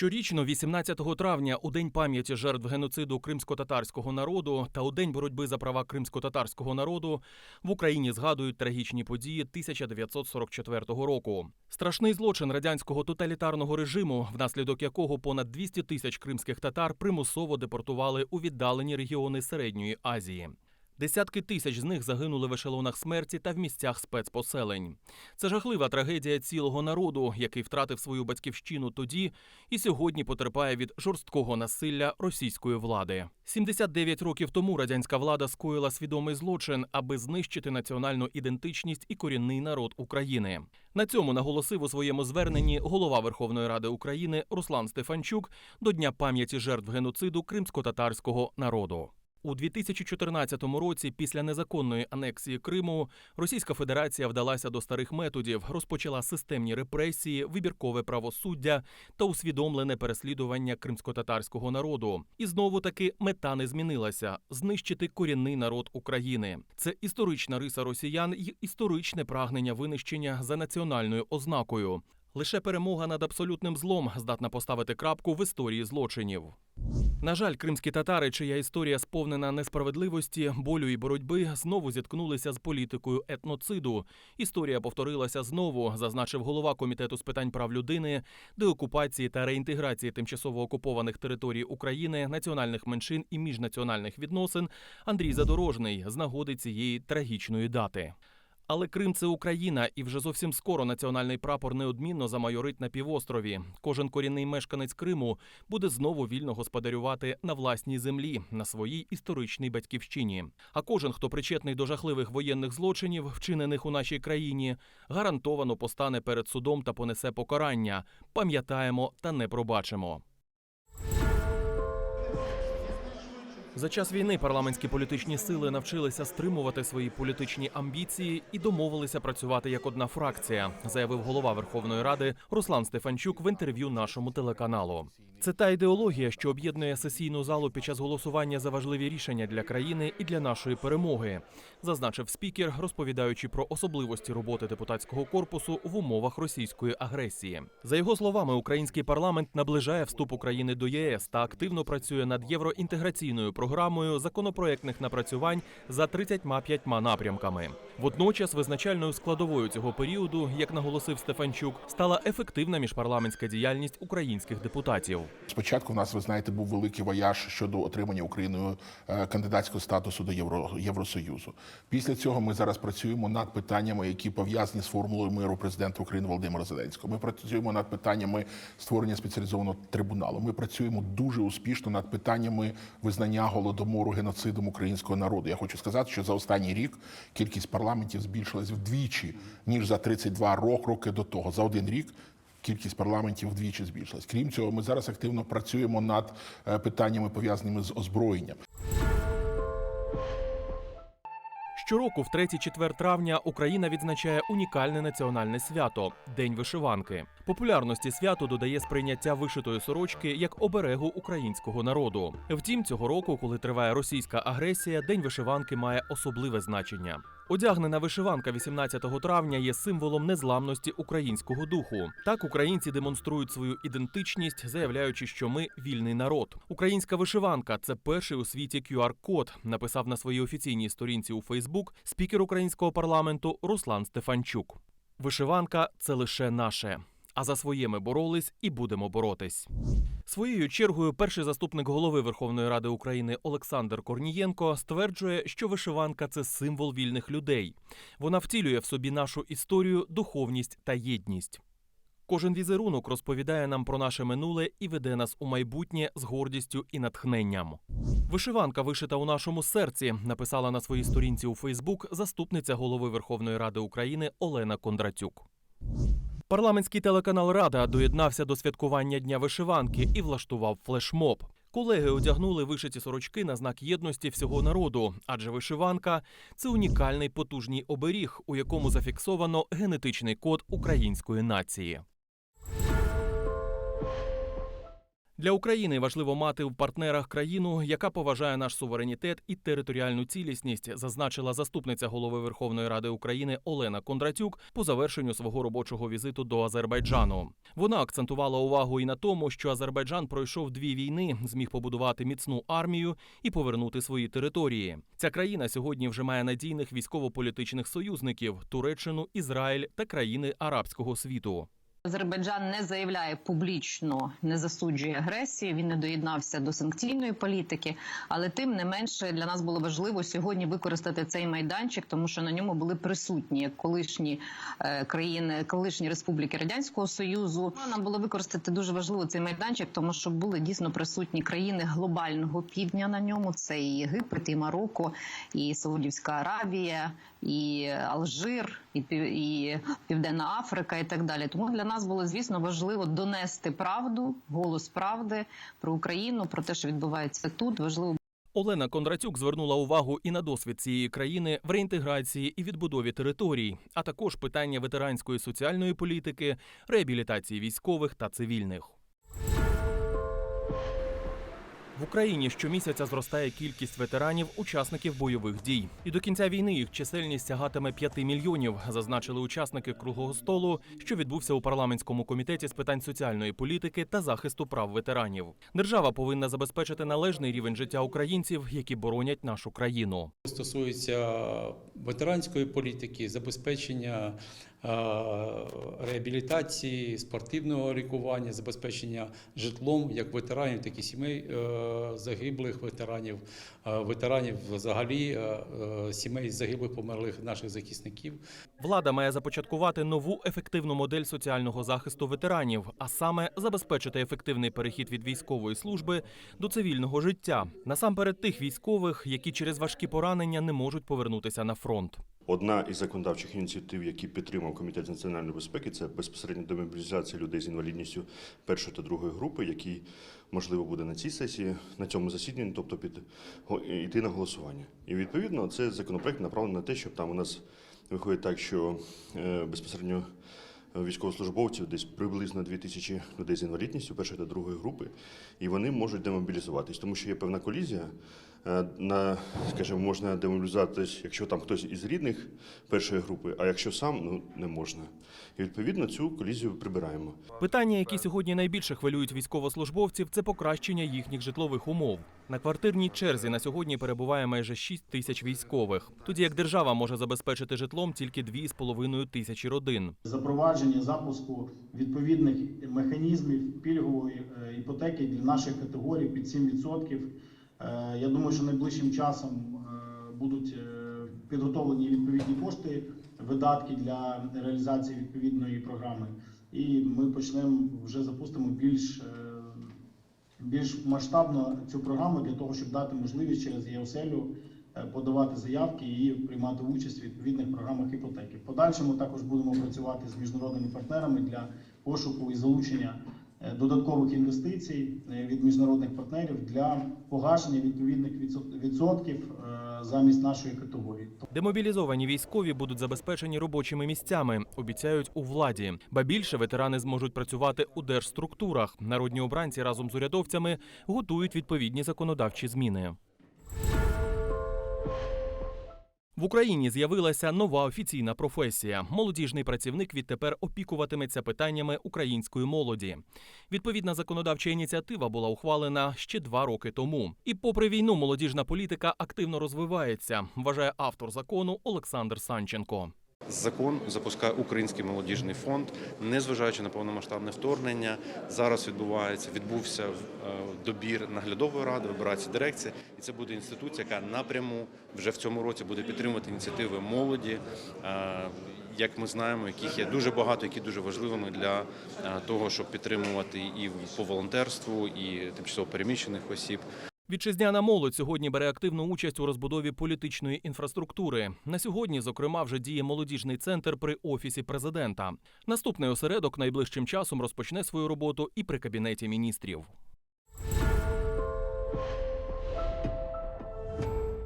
Щорічно, 18 травня, у день пам'яті жертв геноциду кримсько-татарського народу та у день боротьби за права кримсько-татарського народу в Україні згадують трагічні події 1944 року. Страшний злочин радянського тоталітарного режиму, внаслідок якого понад 200 тисяч кримських татар примусово депортували у віддалені регіони Середньої Азії. Десятки тисяч з них загинули в ешелонах смерті та в місцях спецпоселень. Це жахлива трагедія цілого народу, який втратив свою батьківщину тоді і сьогодні потерпає від жорсткого насилля російської влади. 79 років тому радянська влада скоїла свідомий злочин, аби знищити національну ідентичність і корінний народ України. На цьому наголосив у своєму зверненні голова Верховної Ради України Руслан Стефанчук до Дня пам'яті жертв геноциду кримсько-татарського народу. У 2014 році, після незаконної анексії Криму, Російська Федерація вдалася до старих методів, розпочала системні репресії, вибіркове правосуддя та усвідомлене переслідування кримсько-татарського народу. І знову таки мета не змінилася знищити корінний народ України. Це історична риса росіян і історичне прагнення винищення за національною ознакою. Лише перемога над абсолютним злом здатна поставити крапку в історії злочинів. На жаль, кримські татари, чия історія сповнена несправедливості, болю і боротьби, знову зіткнулися з політикою етноциду. Історія повторилася знову, зазначив голова комітету з питань прав людини, деокупації та реінтеграції тимчасово окупованих територій України, національних меншин і міжнаціональних відносин Андрій Задорожний з нагоди цієї трагічної дати. Але Крим це Україна, і вже зовсім скоро національний прапор неодмінно замайорить на півострові. Кожен корінний мешканець Криму буде знову вільно господарювати на власній землі, на своїй історичній батьківщині. А кожен, хто причетний до жахливих воєнних злочинів, вчинених у нашій країні, гарантовано постане перед судом та понесе покарання. Пам'ятаємо та не пробачимо. За час війни парламентські політичні сили навчилися стримувати свої політичні амбіції і домовилися працювати як одна фракція, заявив голова Верховної Ради Руслан Стефанчук в інтерв'ю нашому телеканалу. Це та ідеологія, що об'єднує сесійну залу під час голосування за важливі рішення для країни і для нашої перемоги, зазначив спікер, розповідаючи про особливості роботи депутатського корпусу в умовах російської агресії. За його словами, український парламент наближає вступ України до ЄС та активно працює над євроінтеграційною програмою законопроектних напрацювань за 35 напрямками. Водночас, визначальною складовою цього періоду, як наголосив Стефанчук, стала ефективна міжпарламентська діяльність українських депутатів. Спочатку в нас, ви знаєте, був великий вояж щодо отримання Україною е, кандидатського статусу до Євро, Євросоюзу. Після цього ми зараз працюємо над питаннями, які пов'язані з формулою миру президента України Володимира Зеленського. Ми працюємо над питаннями створення спеціалізованого трибуналу. Ми працюємо дуже успішно над питаннями визнання голодомору геноцидом українського народу. Я хочу сказати, що за останній рік кількість парламентів збільшилась вдвічі ніж за 32 рок- роки до того. За один рік кількість парламентів вдвічі збільшилась. Крім цього, ми зараз активно працюємо над е, питаннями пов'язаними з озброєнням. Щороку, в 3-4 травня, Україна відзначає унікальне національне свято День вишиванки. Популярності свято додає сприйняття вишитої сорочки як оберегу українського народу. Втім, цього року, коли триває російська агресія, День вишиванки має особливе значення. Одягнена вишиванка 18 травня є символом незламності українського духу. Так українці демонструють свою ідентичність, заявляючи, що ми вільний народ. Українська вишиванка це перший у світі QR-код, написав на своїй офіційній сторінці у Фейсбук спікер українського парламенту Руслан Стефанчук. Вишиванка це лише наше. А за своє ми боролись і будемо боротись. Своєю чергою, перший заступник голови Верховної Ради України Олександр Корнієнко стверджує, що вишиванка це символ вільних людей. Вона втілює в собі нашу історію, духовність та єдність. Кожен візерунок розповідає нам про наше минуле і веде нас у майбутнє з гордістю і натхненням. Вишиванка вишита у нашому серці, написала на своїй сторінці у Фейсбук заступниця голови Верховної Ради України Олена Кондратюк. Парламентський телеканал Рада доєднався до святкування Дня вишиванки і влаштував флешмоб. Колеги одягнули вишиті сорочки на знак єдності всього народу, адже вишиванка це унікальний потужний оберіг, у якому зафіксовано генетичний код української нації. Для України важливо мати в партнерах країну, яка поважає наш суверенітет і територіальну цілісність, зазначила заступниця голови Верховної Ради України Олена Кондратюк по завершенню свого робочого візиту до Азербайджану. Вона акцентувала увагу і на тому, що Азербайджан пройшов дві війни, зміг побудувати міцну армію і повернути свої території. Ця країна сьогодні вже має надійних військово-політичних союзників Туреччину, Ізраїль та країни арабського світу. Азербайджан не заявляє публічно, не засуджує агресії. Він не доєднався до санкційної політики, але тим не менше для нас було важливо сьогодні використати цей майданчик, тому що на ньому були присутні як колишні е, країни, колишні республіки радянського союзу. Нам було використати дуже важливо цей майданчик, тому що були дійсно присутні країни глобального півдня на ньому. Це і Єгипет, і Марокко, і Саудівська Аравія, і Алжир, і, і Південна Африка, і так далі. Тому для нас було звісно важливо донести правду, голос правди про Україну, про те, що відбувається тут. Важливо Олена Кондратюк звернула увагу і на досвід цієї країни в реінтеграції і відбудові територій, а також питання ветеранської соціальної політики, реабілітації військових та цивільних. В Україні щомісяця зростає кількість ветеранів, учасників бойових дій. І до кінця війни їх чисельність сягатиме 5 мільйонів, зазначили учасники круглого столу, що відбувся у парламентському комітеті з питань соціальної політики та захисту прав ветеранів. Держава повинна забезпечити належний рівень життя українців, які боронять нашу країну. стосується ветеранської політики, забезпечення реабілітації, спортивного лікування, забезпечення житлом як ветеранів, так і сімей е, загиблих ветеранів, е, ветеранів взагалі е, е, сімей загиблих померлих наших захисників. Влада має започаткувати нову ефективну модель соціального захисту ветеранів, а саме забезпечити ефективний перехід від військової служби до цивільного життя. Насамперед тих військових, які через важкі поранення не можуть повернутися на фронт. Одна із законодавчих ініціатив, які підтримав Комітет з національної безпеки, це безпосередньо демобілізація людей з інвалідністю першої та другої групи, який можливо буде на цій сесії, на цьому засіданні, тобто під йти на голосування. І відповідно це законопроект направлений на те, щоб там у нас виходить так, що е, безпосередньо військовослужбовців десь приблизно 2 тисячі людей з інвалідністю першої та другої групи, і вони можуть демобілізуватись, тому що є певна колізія. Е, На, скажімо, можна демобілізуватись, якщо там хтось із рідних першої групи, а якщо сам, ну не можна. І відповідно цю колізію прибираємо. Питання, які сьогодні найбільше хвилюють військовослужбовців, це покращення їхніх житлових умов. На квартирній черзі на сьогодні перебуває майже 6 тисяч військових, тоді як держава може забезпечити житлом тільки 2,5 тисячі родин. запровадження запуску відповідних механізмів пільгової е, іпотеки для наших категорій під 7%. Е, Я думаю, що найближчим часом е, будуть е, підготовлені відповідні кошти, видатки для реалізації відповідної програми, і ми почнемо вже запустимо більш більш масштабно цю програму для того, щоб дати можливість через ЄОСЕЛю подавати заявки і приймати участь в відповідних програмах іпотеки. В подальшому також будемо працювати з міжнародними партнерами для пошуку і залучення додаткових інвестицій е, від міжнародних партнерів для погашення відповідних відсот- відсотків е, замість нашої категорії. Демобілізовані військові будуть забезпечені робочими місцями, обіцяють у владі. Ба більше ветерани зможуть працювати у держструктурах. Народні обранці разом з урядовцями готують відповідні законодавчі зміни. В Україні з'явилася нова офіційна професія. Молодіжний працівник відтепер опікуватиметься питаннями української молоді. Відповідна законодавча ініціатива була ухвалена ще два роки тому. І попри війну, молодіжна політика активно розвивається, вважає автор закону Олександр Санченко. Закон запускає Український молодіжний фонд, незважаючи на повномасштабне вторгнення. Зараз відбувається, відбувся е, добір наглядової ради, вибирається дирекція, і це буде інституція, яка напряму вже в цьому році буде підтримувати ініціативи молоді. е, Як ми знаємо, яких є дуже багато, які дуже важливими для е, того, щоб підтримувати і по волонтерству, і тимчасово переміщених осіб. Вітчизняна молодь сьогодні бере активну участь у розбудові політичної інфраструктури. На сьогодні, зокрема, вже діє молодіжний центр при офісі президента. Наступний осередок найближчим часом розпочне свою роботу і при кабінеті міністрів.